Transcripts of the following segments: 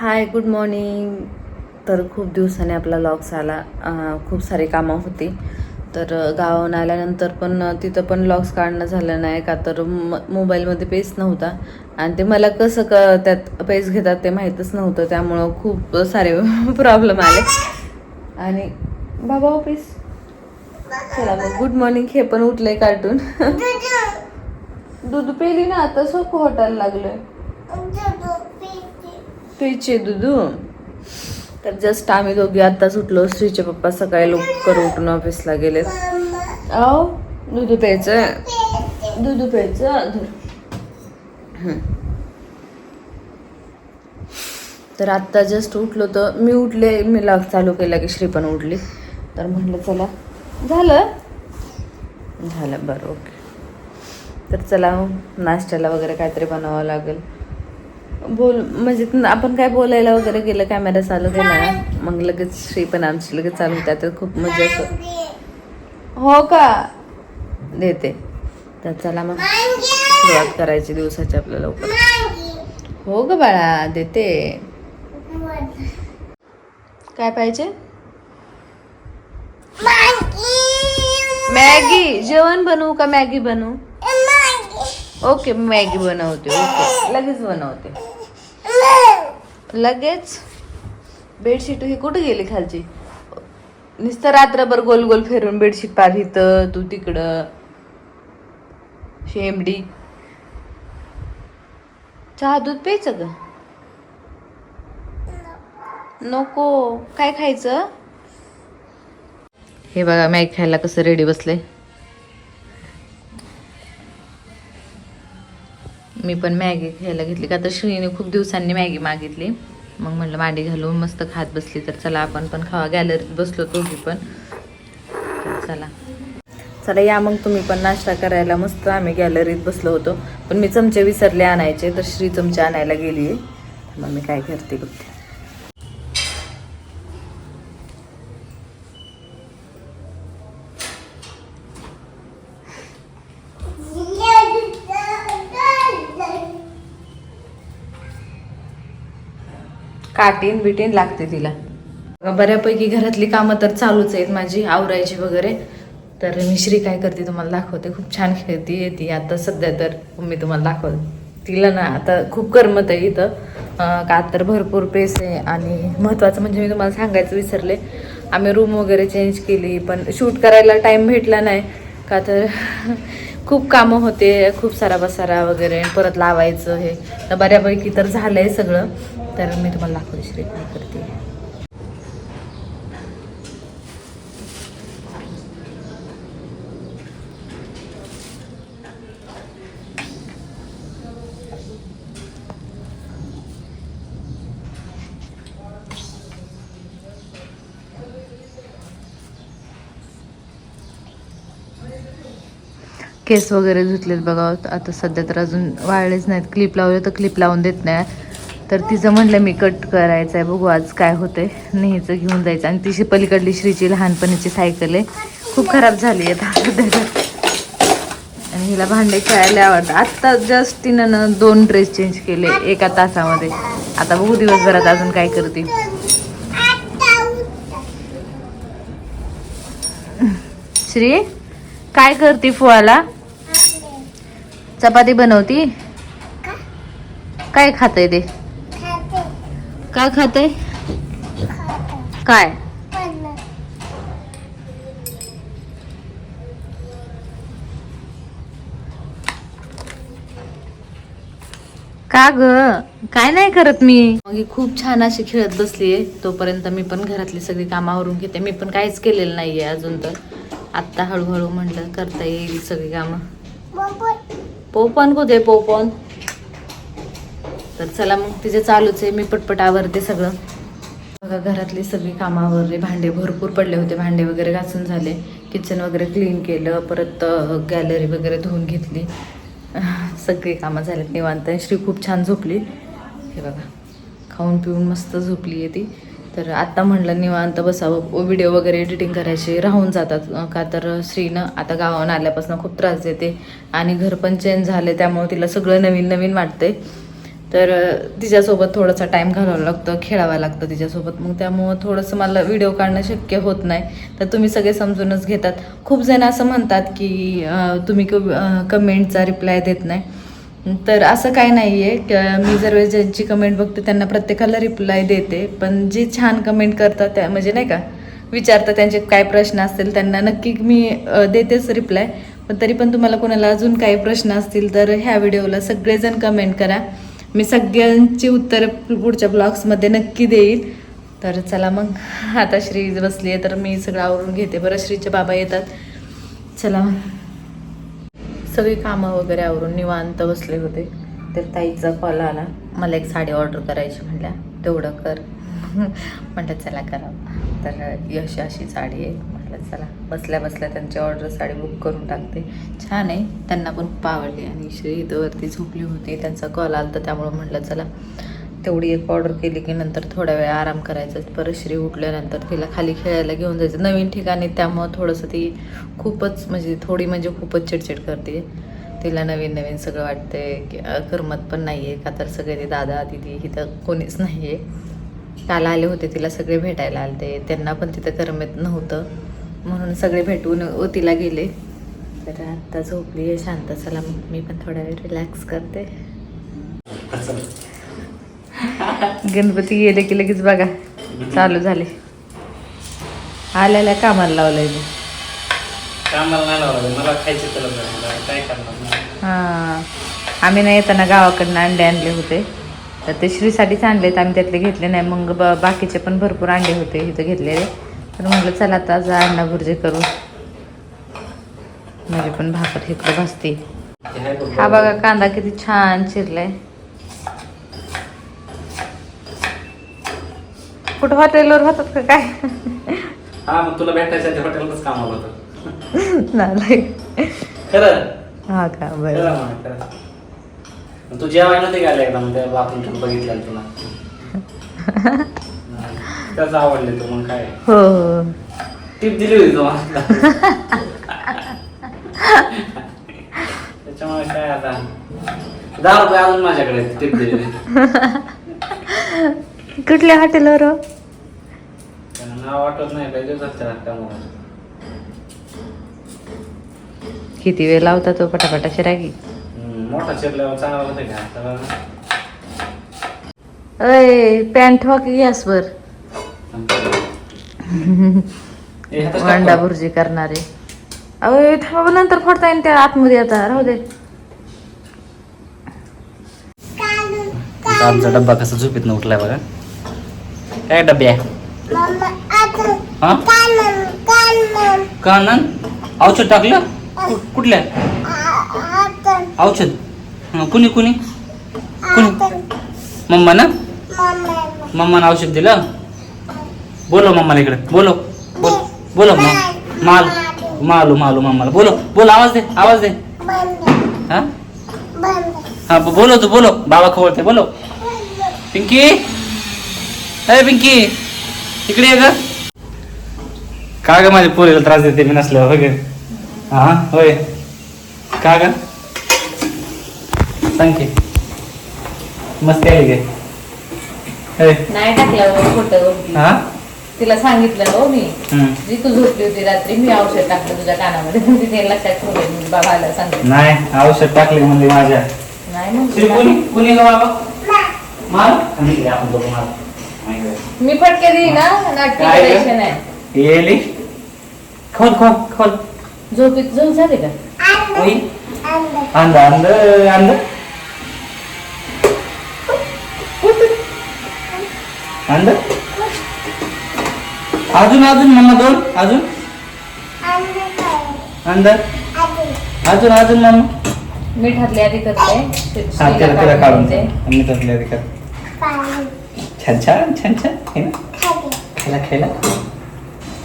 Hi good morning तर खूप दिवसाने आपला लॉग्स आला. खूप सारी कामं होती. तर गावाहून आल्यानंतर पण तिथं पण लॉग्स काढणं झालं नाही का? तर म मोबाईलमध्ये पेज नव्हता. आणि ते मला कसं क त्यात पेज घेतात ते माहीतच नव्हतं. त्यामुळं खूप सारे प्रॉब्लेम आले. आणि बाबा पेज चला मग गुड मॉर्निंग हे पण उठलंय कार्टून दूध पेली ना आता सोपं हॉटायला लागलोय. पेच आहे दुदू. तर जस्ट आम्ही दोघी आत्ताच उठलो. श्रीचे पप्पा सकाळी लवकर उठून ऑफिसला गेलेत. अहो दुधू प्यायचं दूध प्यायचं तर आत्ता जस्ट उठलो तर मी उठले मी लाग चालू केला की श्री पण उठली. तर म्हटलं चला. झालं? झालं बरं ओके. तर चला नाश्त्याला वगैरे काहीतरी बनावं लागेल. बोल म्हणजे आपण काय बोलायला वगैरे गेलं कॅमेरा चालू केला मग लगेच श्री पण आमची लगेच चालू होत्या तर खूप मजा असं हो का? देते. तर चला मग. सुरुवात करायची दिवसाची आपल्याला लवकर. हो ग बाळा देते. काय पाहिजे? मॅगी. जेवण बनवू का मॅगी बनवू? ओके मॅगी बनवते ओके. लगेच बनवते. लगेच? बेडशीट ही कुठे गेली खालची? नुसतं रात्रभर गोल गोल फिरून बेडशीट पार इथं तू तिकडं. शेमडी चहा दूध प्यायचं का नको. काय खायचं? हे बघा मॅगी खायला कसं रेडी बसले मी पण मॅगी खायला घेतली. का तर श्रीने खूप दिवसांनी मॅगी मागितली. मग म्हणलं मांडी घालून मस्त खात बसली तर चला आपण पण खावा. गॅलरीत बसलो दोघी पण. चला. चला या मग तुम्ही पण नाश्ता करायला. मस्त आम्ही गॅलरीत बसलो होतो. पण मी चमचे विसरले आणायचे तर श्री चमचे आणायला गेली मग मी काय करते बघते. काटीन बिटीन लागते तिला. बऱ्यापैकी घरातली कामं तर चालूच आहेत माझी आवरायची वगैरे. तर मिश्री काय करते तुम्हाला दाखवते. खूप छान खेळते ती आता सध्या तर मी तुम्हाला दाखवते. तिला ना आता खूप करमत आहे इथं. का तर भरपूर पेस आहे आणि महत्त्वाचं म्हणजे मी तुम्हाला सांगायचं विसरले. आम्ही रूम वगैरे चेंज केली पण शूट करायला टाईम भेटला नाही. का तर खूप कामं होते खूप सारा बसारा वगैरे परत लावायचं हे. तर बऱ्यापैकी तर झालं आहे सगळं. तर मी तुम्हाला दाखवते श्री काय करते. केस वगैरे धुतलेत बघा. आता सध्या तर अजून वाळलेच नाहीत. क्लिप लावले तर क्लिप लावून देत नाही. तर तिचं म्हटलं मी कट करायचं आहे बघू आज काय होतंय. नेहमीचं घेऊन जायचं. आणि तिची पलीकडली श्रीची लहानपणीची सायकल आहे. खूप खराब झाली आहे. आणि हिला भांडे खेळायला आवडतं. आत्ता जस्ट तिनं ना दोन ड्रेस चेंज केले एका तासामध्ये. आता बघू दिवसभरात अजून काय करते. श्री काय करते फुवाला चपाती बनवती? काय खातय ते? काय खातय काय? का ग? काय नाही करत मी. मग ही खूप छान अशी खेळत बसलीये. तोपर्यंत मी पण घरातली सगळी कामावरून घेते. मी पण काहीच केलेलं नाहीये अजून तर. आत्ता हळूहळू म्हटलं करता येईल सगळी कामं. पोपन कुठे पोपन? तर चला मग तिचे चालूच आहे. मी पटपट आवरते सगळं. बघा घरातली सगळी कामं भांडे भरपूर पडले होते. भांडे वगैरे घासून झाले. किचन वगैरे क्लीन केलं. परत गॅलरी वगैरे धुवून घेतली. सगळी कामं झालेत निवांत. आणि श्री खूप छान झोपली. हे बघा. खाऊन पिऊन मस्त झोपली आहे ती. तर आत्ता म्हणलं निवांत बसावं. व्हिडिओ वगैरे एडिटिंग करायचे. राहून जातात. का तर श्रीनं आता गावाहून आल्यापासून खूप त्रास देते. आणि घर पण चेंज झाले त्यामुळे तिला सगळं नवीन नवीन वाटतंय. तर तिच्यासोबत थोडासा टाईम घालावा लागतो खेळावा लागतं तिच्यासोबत. मग त्यामुळं थोडंसं मला व्हिडिओ काढणं शक्य होत नाही. तर तुम्ही सगळे समजूनच घेतात. खूप जण असं म्हणतात की तुम्ही कमेंटचा रिप्लाय देत नाही. तर असं काय नाही आहे मी जर वेळेस ज्यांची कमेंट बघते त्यांना प्रत्येकाला रिप्लाय देते. पण जे छान कमेंट करतात त्या म्हणजे नाही का विचारतात त्यांचे काय प्रश्न असतील त्यांना नक्की मी देतेच रिप्लाय पण तरी पण तुम्हाला कोणाला अजून काही प्रश्न असतील तर ह्या व्हिडिओला सगळेजण कमेंट करा. मी सगळ्यांची उत्तर पुढच्या ब्लॉग्समध्ये नक्की देईल. तर चला मग आता श्री बसली आहे तर मी सगळं आवरून घेते. बरं श्रीचे बाबा येतात. चला मग. सगळी कामं वगैरे आवरून निवांत बसले होते. तर ताईचा कॉल आला. मला एक साडी ऑर्डर करायची म्हटल्या तेवढं कर. म्हटलं चला करा. तर यश अशी साडी आहे. म्हटलं चला बसल्या बसल्या त्यांची ऑर्डर साडी बुक करून टाकते. छान आहे. त्यांना पण खूप आवडली आणि श्री इथंवरती झोपली होती. त्यांचा कॉल आला तर त्यामुळं म्हटलं चला तेवढी एक ऑर्डर केली की नंतर थोड्या वेळ आराम करायचा. परत श्री उठल्यानंतर तिला खाली खेळायला घेऊन जायचं. नवीन ठिकाणी त्यामुळं थोडंसं ती खूपच म्हणजे थोडी म्हणजे खूपच चिडचिड करते. तिला नवीन नवीन सगळं वाटते की करमत पण नाही आहे का? तर सगळे ते दादा दिदी इथं कोणीच नाही आहे काल आले होते तिला सगळे भेटायला आले ते त्यांना पण तिथं करमत नव्हतं. म्हणून सगळे भेटून ओतीला गेले. तर आत्ता झोपली आहे शांत. चला मी पण थोडा वेळ रिलॅक्स करते. गणपती गेले की लगेच बघा. चालू झाले. आल्याला कामाला लावलंय मी. कामाला नाही लावलं मला खायचे तर मला काय करणार नाही. हां. आम्ही ना येताना गावाकडनं अंडे आणले होते. तर ते श्रीसाठीच आणलेत. आम्ही त्यातले घेतले नाही. मग बाकीचे पण भरपूर अंडे होते. इथं घेतलेले. तर म्हटलं चला आता आज अंडा भुर्जी करू. माझी पण भाकर इकडे भाजते. ते. हा बघा कांदा किती छान चिरलाय. कुठं हॉटेलवर होतात का काय? हा मग तुला भेटायचं हॉटेलच होतं. नाही. खरं? हा का? बरं. तू जेवायला नव्हते गेला एकदा आपण तुला बघितलं तुला. त्याच आवडले तू मग काय? हो हो. टीप दिली होती तुम्हाला त्याच्यामुळे काय आता? दहा रुपये अजून माझ्याकडे टीप दिलेली. कुठल्या हॉटेलवर हो? नाव आठवत नाही पाहिजे त्याला कामाला किती वेळ लावता तो पटापटा शिरागी मोठा चिरल्यावर चांगला होते का? त्याला अय पॅन्ट ठेवा की गॅसवर अंडा. भुर्जी करणारे. अहो थांबा नंतर फोडता येईल त्या आतमध्ये आता राहू दे. आमचा डब्बा कसा झोपेत न उठलाय बघा. काय डब्या हा? कानन? औषध टाकलं? कुठल्या? औषध. कुणी कुणी? कुणी? मम्मा ना मम्मानं औषध दिलं? बोलो मम्माला इकडे. बोलो. बोल. बोलो मग माल. मालू मालू मम्माला. बोलो. बोल आवाज दे आवाज दे. हा? हा बोलो तू बोलो. बाबा खवळते बोलो. पिंकी? अरे पिंकी. इकडे ये ग. का ग माझ्या पोरीला त्रास देते मी नसल्यावर होय ग? हा होय. का ग? सांग की. मस्त आहे गे. हा? तिला सांगितलं हो मी. जी तू झोपली होती रात्री मी औषध टाकलं तुझ्या कानामध्ये. मग तिथे लक्षात ठेवलं मी बाबाला सांगितलं. नाही औषध टाकले म्हणजे माझ्या. नाही श्री मग कोणी कोणी ग बाबा? माल आणि इकडे आपण दोघं माल नाही ग. मी फटके देई ना नाटकी? करायची नाही. येली? खोल खोल खोल. झोपेत झोप झाले का? ओई अंद अंद अंद अंद अजून अजून मम्मा दोन अजून? अंद अजून अजून मम्मा? मिठातली आधी करते. हा काढून. मी तसले अधिकार छान छान छान छान. हे ना? खायला खायला.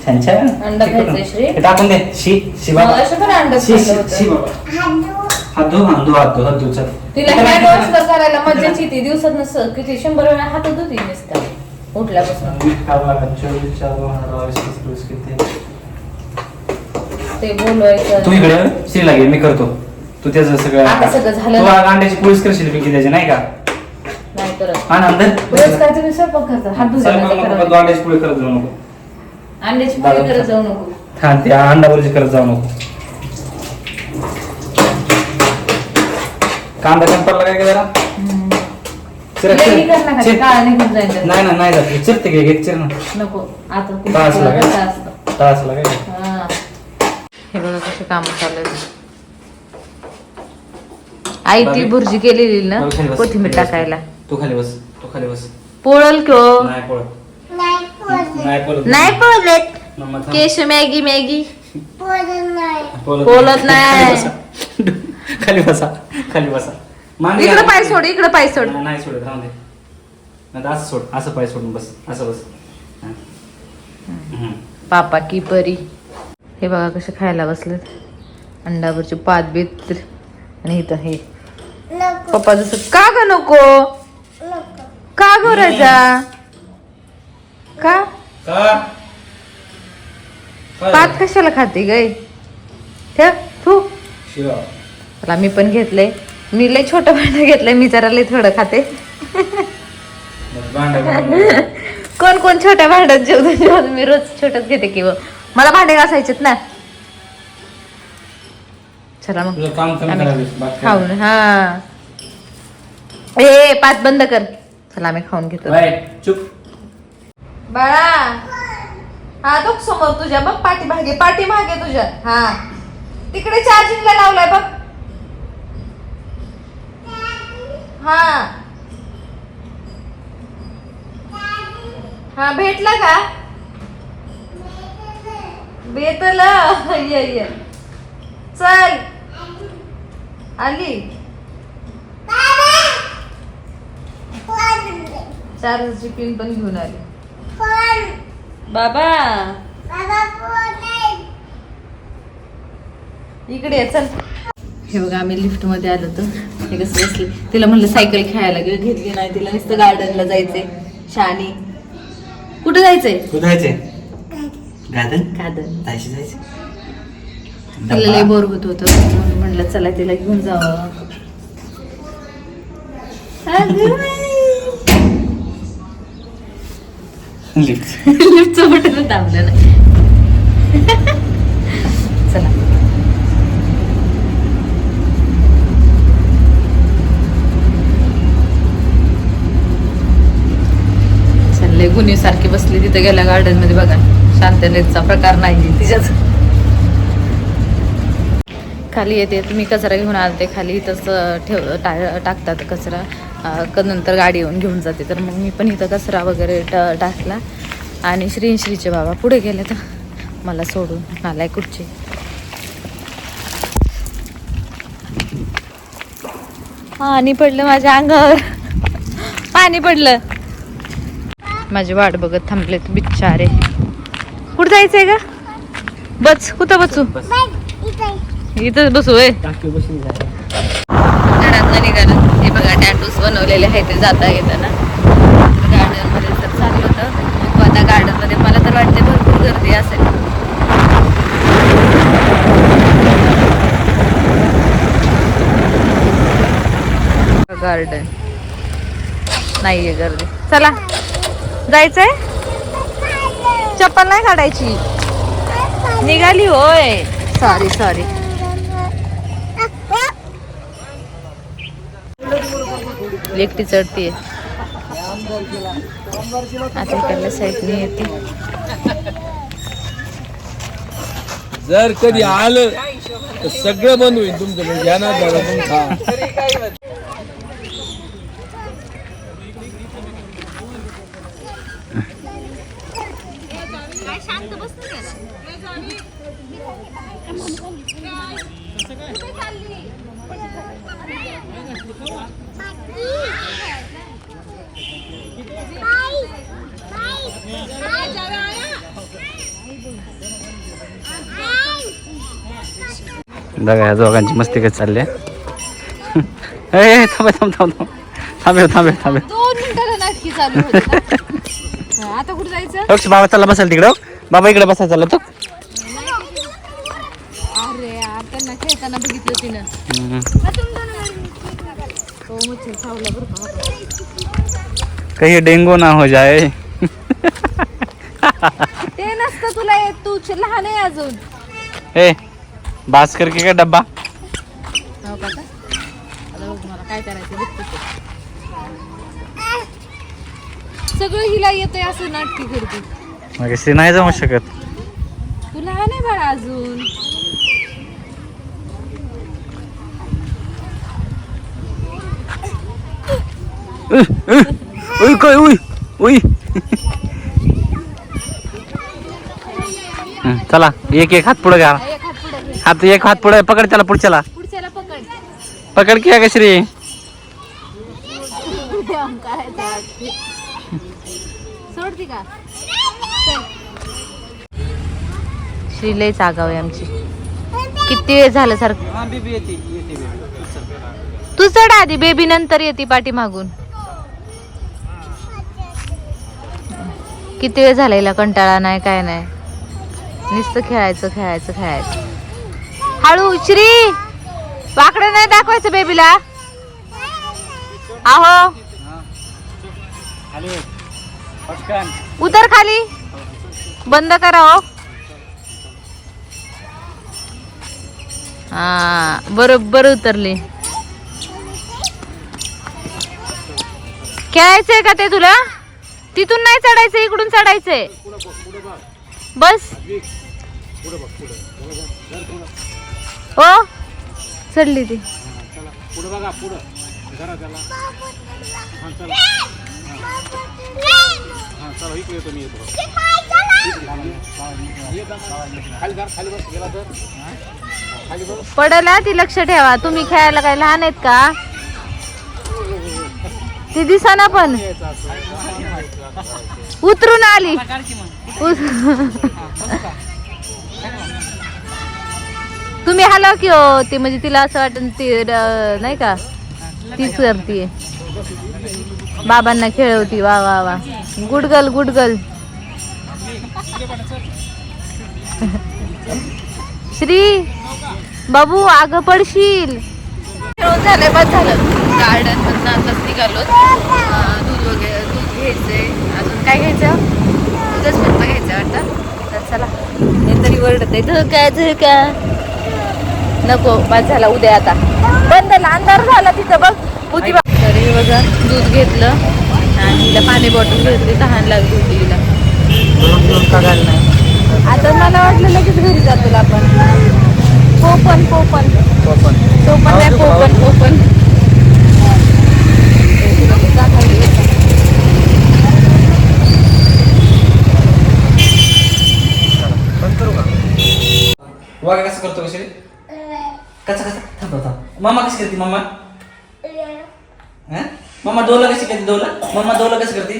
छान छान. अंड खायचंय, श्री? हे टाकून दे. शी शी मग बाबा असं पण अंड शी शी शी होतं. बाबा. हात धु हात धु हात धु हात धु चल. तिला वॉश करायला मज्जाच येते दिवसात नस किती शंभर वेळा हात धुती नुसता. ते बोलवायचं. तू इकडे श्रीला घे मी करतो. तू त्याचं सगळं आता सगळं झालं तू ना? अंड्याची पोळीच करशील पिंकी त्याची नाही का? नाही करत. हा ना अंदर रोज काय तुम्ही स्वयंपाक करता. हात धुता स्वयंपाक नाही नको, करत. पण तू अंड्याची पोळी करत जाऊ नको. अंड्याची पोळी करत जाऊ नको. हा अंडावरची करत जाऊ नको. कांदा कंपाला काय काय जरा? लई चिरा- कर नका, ते चिर- काळा निघून जाईल त्याचा. नाही ना नाही जात. चिरते घे घे चिर ना नको. आता ते तासला कसं काय असतं तासला काय हा. हे बघा कसे काम चालू आहेत. आई ती. भुर्जी केलेली ना बाबी खाली बस. कोथिंबीर. टाकायला. तू खाली बस. तू खाली बस. पोळल किंवा नाही पळत. नाही पळत. नाही पोळत. मम्मा थांब. केश मॅगी मॅगी. पळत पळत नाही. खाली बसा. खाली बसा. मांडी इकडे. पाय सोड इकडे पाय सोड. नाही नाही सोडत राहून दे. नाही तर असं सोड असं पाय सोडून बस असं बस. हा. हम्म. पापा की परी. हे बघा कसे खायला बसलेत. अंडावरची पात बीत आणि इथं हे. पप्पा जसं का ग नको? का ग राजा? का? का? काय? पात कशाला खाते गाय ठेव तू शिवा. चला मी पण घेतलंय. मी लय छोटं भांडं घेतलंय मी जरा लय थोडं खाते. कोण कोण छोट्या भांड्यात जेवतो जेवण मी रोज छोटच घेते किंवा मला भांडे घासायचेत ना. चला मग. खाऊन हा. ए पाच बंद कर. चला आम्ही खाऊन घेतो. बाळा हा तो समोर तुझ्या बघ पाठी मागे पाठी मागे तुझ्या. हा. तिकडे चार्जिंगला लावलाय बघ. हा. हा भेटला का? भेटल. ये ये. चल. आली. चार्जची पिन पण घेऊन आली. बाबा. इकडे ये, चल. हे बघा आम्ही लिफ्टमध्ये आलो तर हे कसं बसली? तिला म्हणलं सायकल खेळायला घेतली नाही तिला नुसतं गार्डनला जायचंय. शानी कुठे जायचंय? कुठं जायचंय? गार्डन? गार्डन. जायचं जायचं तिला लय बोर होत होतं. म्हणून म्हणलं चला तिला घेऊन जावं. लिफ्ट. लिफ्टचं बटन दाबलं नाही. चला. लय गुन्हे सारखी बसली तिथे गेल्या गार्डनमध्ये बघा. शांततेचा प्रकार नाही तिच्याच खाली येते मी कचरा घेऊन आलते. खाली इथंच ठेव टा टाकतात कचरा. क नंतर गाडी येऊन घेऊन जाते. तर मग मी पण इथं कचरा वगैरे ट टाकला. आणि श्री श्रीचे बाबा पुढे गेले तर मला सोडून आलाय कुठचे पाणी पडलं माझ्या अंगावर. पाणी पडलं. माझी वाट बघत थांबलेत बिचारे कुठं जायचंय का बस कुठं बसू? बस. इथंच बसू निघालं. हे बघा टॅटूस बनवलेले आहे ते जाता येताना. गार्डनमध्ये तर चाललं होतं. मग आता गार्डनमध्ये मला तर वाटते भरपूर गर्दी असेल. गार्डन. नाहीये गर्दी. चला. जायचंय? चप्पल नाही काढायची. निघाली होय. सॉरी सॉरी एकटी चढतीये. आता इकडल्या साईडने येते. जर कधी आलं तर सगळं बंद होईल तुमचं. म्हणजे या ना दादा तुम्ही खा बघा ह्या दोघांची मस्ती कशी चालली आहे. थांब थांब थांब. थांब थांबेव थांबेव दोन मिनिटाला नाटकी चालू होती ना. आता कुठे जायचं? बाबा चला बसाल तिकडं. बाबा इकडे बसायला चालला तो अरे यार त्यांना खेळताना बघितलं तिनं. हम्म. हो मच्छर चावला बरं का. कहीं डेंगू ना हो जाए ते नसतं तुला येत तू छ- लहान आहे अजून. ए बास करके का डब्बा? हो का आता? बघ मला काय करायचं बघ तू. सगळं हिला येतंय असं नाटकी करते मग नाही जमू शकत. तू लहान आहे बाळा अजून. उई काय उई उई चला एक एक हात पुढे घ्या. हात एक हात पुढे पकड त्याला पुढच्याला. पुढच्याला पकड. पकड की का श्री. सोडती का? चल. श्रीलयच आगाव आहे आमची. किती वेळ झालं सारखं तू चढ आधी बेबी नंतर येते पाठी मागून किती वेळ झाला हिला कंटाळा नाही काय नाही. नुसतं खेळायचं खेळायचं खेळायचं. हळू श्री वाकडं नाही दाखवायचं बेबीला आहो. उतर खाली. बंद करा हो. हा बरोबर उतरली. खेळायचंय का ते तुला? तिथून नाही चढायचं इकडून चढायचंय. बस. ओ चढली ती. पडला ती लक्ष ठेवा. तुम्ही खेळायला काय लहान आहेत का? ती दिसाना पण. उतरून आली. उत- तुम्ही हलव की हो ती म्हणजे तिला असं वाटत ती अं, नाही का? तीच करतीये. बाबांना खेळवती वा वा वा. गुडगल गुडगल. श्री बाबू आग पडशील. खेळून झालंय बस झालं. गार्डन मधनं आताच निघालो. दूध वगैरे दूध घ्यायचंय. अजून काय घ्यायचं? दूधच फक्त घ्यायचं वाटतं. तर चला. हे तरी ओरडत आहे धोका धोका. नको बस झाला उद्या आता. बंद अंधार झाला तिथं बघ. होती बघ तरी बघा दूध घेतलं आणि हिला पाणी बॉटल घेतली तहान लागली होती हिला आता मला वाटलं लगेच घरी जातो आपण पोपन पोपन पोपन नाही पोपन पोपन वागा कसं करतो कशी कसं कसं थांब थांब मम्मा कशी करते मम्मा हं? मम्मा डोला कशी करते डोला? मम्मा डोला कसं करते?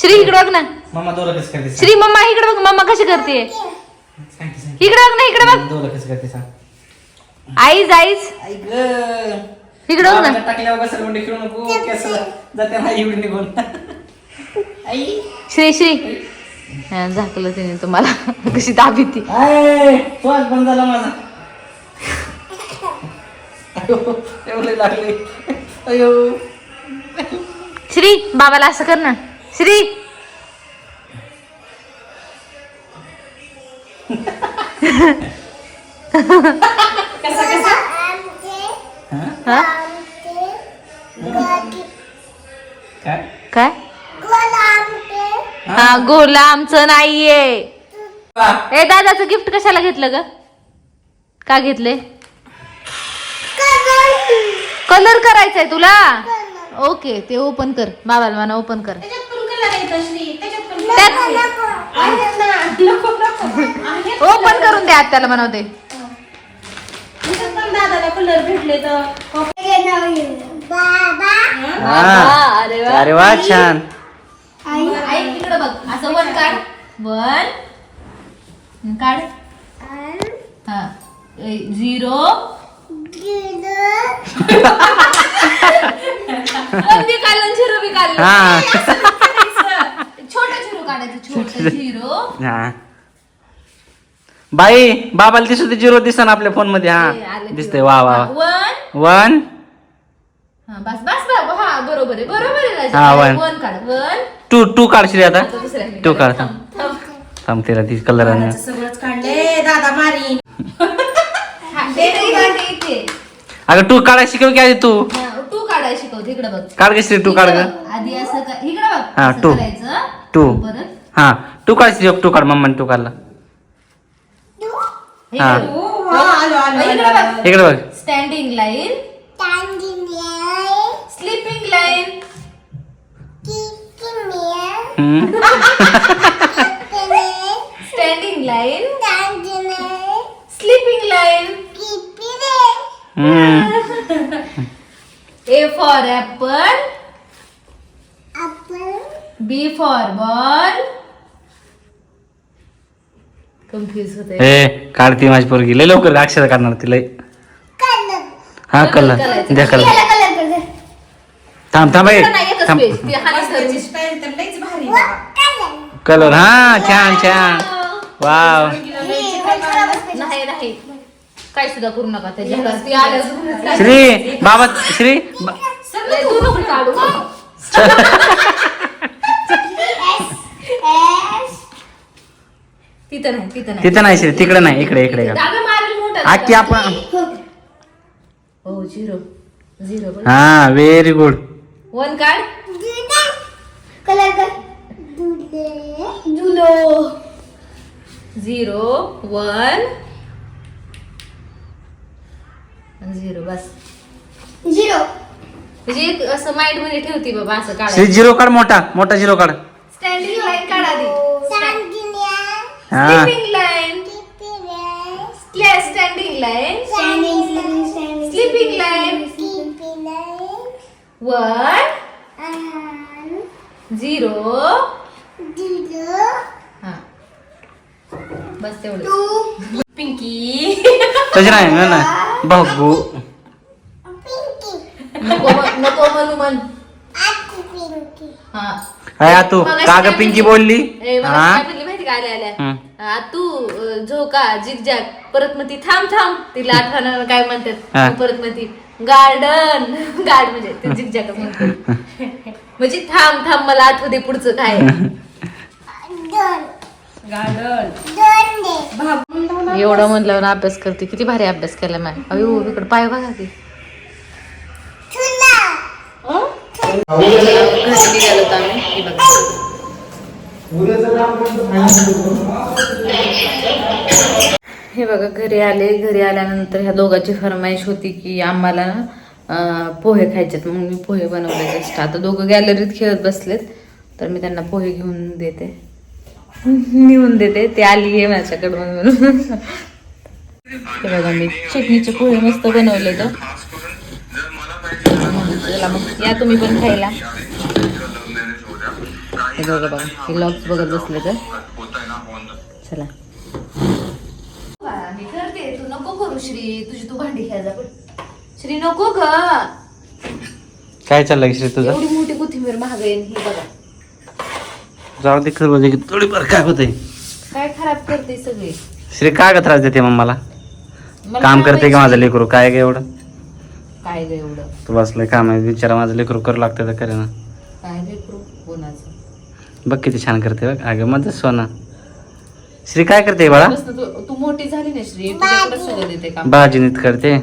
श्री इकडे बघ ना. मम्मा डोला कसं करते सांग. श्री मम्मा इकडे बघ मम्मा कशी करते. सांग की, सांग. इकडे बघ ना इकडे बघ. डोला कसं करते सांग. Eyes eyes. आई ग. इकडे बघ ना. टाकल्यावर कसं म्हणजे खेळू नको केसाला जाते ना एवढी निघून आई. श्री श्री. हा, झाकलं तिने तुम्हाला. कशी दाबी ती. आय श्वास बंद झाला माझा. एवढे लागले. अयो. श्री बाबाला असं कर ना. श्री. हं? हा? काय? काय? हा गोला आमचं नाहीये. ए दादाचं गिफ्ट कशाला घेतलं ग? का घेतले कलर करायचंय तुला? ओके ते ओपन कर. बाबाला म्हणा ओपन कर ओपन करून द्या त्याला बनवते. हा. अरे वा. छान. बघ. असं वन काढ. वन काढ. हा. झिरो झिरो बी काढलं हा. छोटा झिरो काढायचं छोट झिरो. हा. बाई बाबाला दिसत झिरो दिसा ना आपल्या फोनमध्ये हा आलं दिसतंय. वा वा. वन. वन. हा बस बस बाबा हा बरोबर आहे बरोबर आहे राजा. हा. वन काढ वन. टू टू काढ श्री आता. आता दुसऱ्या टू काढ. थांब थांब. थांब तिला ती कलर आण. सगळंच काढले दादा मारीन. ते ते. अगं टू काढा शिकव की आधी तू. हा, तू काढाय शिकवते इकडे बघ. काढ श्री टू काढ ग. आधी असं का- इकडे बघ हा, टू परत. हा टू काढ श्री टू काढ मम्माने टू काढला. हा. इकडे बघ. हो, आलो आलो इकडे बघ. इकडे बघ. स्टँडिंग लाईन स्लीपिंग लाईन हम्म. Standing line sleeping line. A for apple B for ball confuse होते. ए काढती माझी पोरगी. लय लवकर अक्षर काढणार ती लय. हा कलर द्या कलर थांब थांब ए. थांब. कलर हा छान छान. वाव. नाही नाही. काय सुद्धा करू नका त्याच्या श्री बाबा श्री बा- तिथं नाही तिथं नाही. तिथं नाही श्री तिकडे नाही इकडे इकडे. मारेल मोठा आखी आपण हो झिरो. झिरो हा very good one card colour कर. जुलो झिरो वन. झिरो बस. झिरो. म्हणजे एक असं माइंडमध्ये ठेवती बाबा असं श्री काढायचं झिरो काढ मोठा मोठा झिरो काढ. स्टँडिंग लाईन काढा हा. Sleeping line standing line sleeping line one zero बस तेवढं पिंकी. तशी नाही ना बघू नको म्हण- नको म्हणू म्हण. हा. काय तू मगाशी का काय पिंकी? बोलली? ए, मगाशी हा? काय माहिती का आल्या आल्या? हम्म. आ, तू अ, झोका झिगझॅग परत मग ती थांब थांब. तिला आठवण काय म्हणतात? हा. मग परत मग ती गार्डन. गार्ड म्हणजे ते झिगझॅग म्हणतात. म्हणजे थांब थांब मला आठवू दे पुढचं काय आहे. एवढं म्हणल्यावर अभ्यास करते. किती भारी अभ्यास केला मॅम अयो इकडे पाय बघा की. होतो आम्ही. हे बघा. हे बघा घरी आले. घरी आल्यानंतर ह्या दोघांची फरमाईश होती की आम्हाला ना पोहे खायचेत मग मी पोहे बनवले जस्ट आता दोघं गॅलरीत खेळत बसलेत. तर मी त्यांना पोहे घेऊन देते. नेऊन देते ते आली आहे माझ्याकडं म्हणून. हे बघा मी चटणीचे पोहे मस्त बनवले तर. चला मग या तुम्ही पण खायला. हे बघा बघा हे लॉक्स बघत बसले तर. चला. मी करते तू नको करू श्री तुझी तू भांडी पण श्री नको ग. काय चाललंय श्री तुझं? एवढी मोठी कोथिंबीर महाग आहे ही बघा. जाऊ दे खरं म्हणजे थोडीफार काय होतंय काय खराब करते सगळी? श्री काय ग त्रास देते मम्माला मला? काम काय करते का माझं? लेकरू? काय ग एवढं? काय ग एवढं? तू बसलंय काम आहे विचारा माझं लेकरू करू लागतं तर करे ना काय लेकरू? कोणाचं? बघ किती छान करते बघ. अगं माझं सोना. श्री काय करते बाळा? बस ना तू तू मोठी झाली ना श्री? तुझ्याकडे सगळं देते काम. भाजी नीट करते.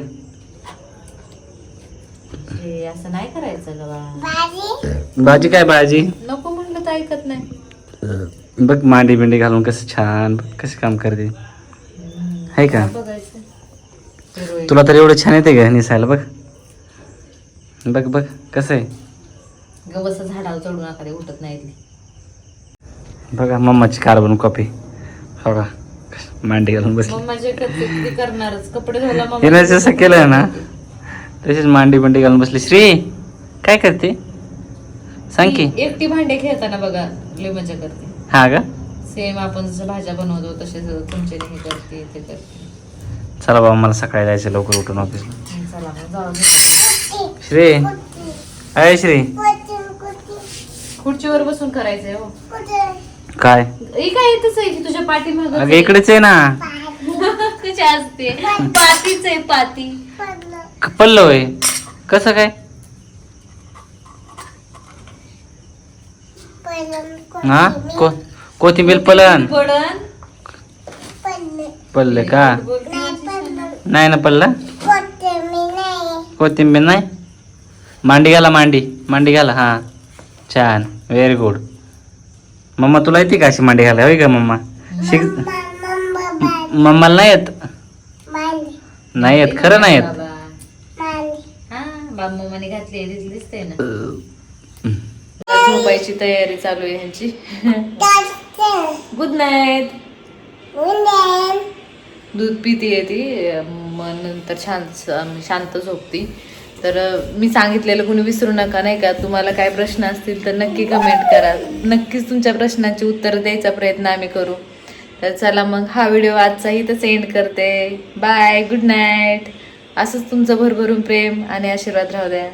हे असं नाही करायचं ग बाळा. भाजी काय भाजी नको म्हणलं तर ऐकत नाही. बघ मांडी बिंडी घालून कसं छान कसं काम करते. आहे का. तुला तर एवढं छान येते का निसायला? बघ. बघ बघ कसं आहे? गवस उठत नाही. बघा मम्माची कार्बन कॉपी. हो का मांडी घालून बसली. करणारच. कपडे हिनं जसं केलं ना तशीच मांडी बिंडी घालून बसली. श्री काय करते? सांग की. एकटी भांडे खेळताना बघा. लय मजा करते. हा का? सेम आपण जसं भाज्या बनवतो तसेच तुमचे हे करते ते करते. चला बाबा मला सकाळी जायचं लवकर उठून ऑफिसला चला मग जाऊ दे. श्री. अय श्री. खुर्चीवर बसून करायचंय हो. काय? हे काय येतच आहे की तुझ्या पाठीमाग अगं इकडेच आहे ना. कशी असते पातीच आहे पाती. पल्लव आहे कसं काय? हा? को कोथिंबीर पलन पडन पडलं. का? नाही ना पडला? नाही. कोथिंबीर नाही? मांडी घाला मांडी. मांडी घाला हा. छान. व्हेरी गुड मम्मा तुला येते का अशी मांडी घाला होय का मम्मा? शिक मम्माला नाही येत? नाही येत खरं नाही येत. हा घातली दिसते ना. झोपायची तयारी चालू आहे ह्यांची. गुड नाईट दूध पितीये ती मग नंतर छान शांत झोपती. तर मी सांगितलेलं कुणी विसरू नका नाही का? तुम्हाला काय प्रश्न असतील तर नक्की कमेंट करा. नक्कीच तुमच्या प्रश्नांची उत्तर द्यायचा प्रयत्न आम्ही करू. तर चला मग हा व्हिडिओ आजचा इथं सेंड करते. बाय गुड नाईट असंच तुमचं भरभरून प्रेम आणि आशीर्वाद राहू द्या.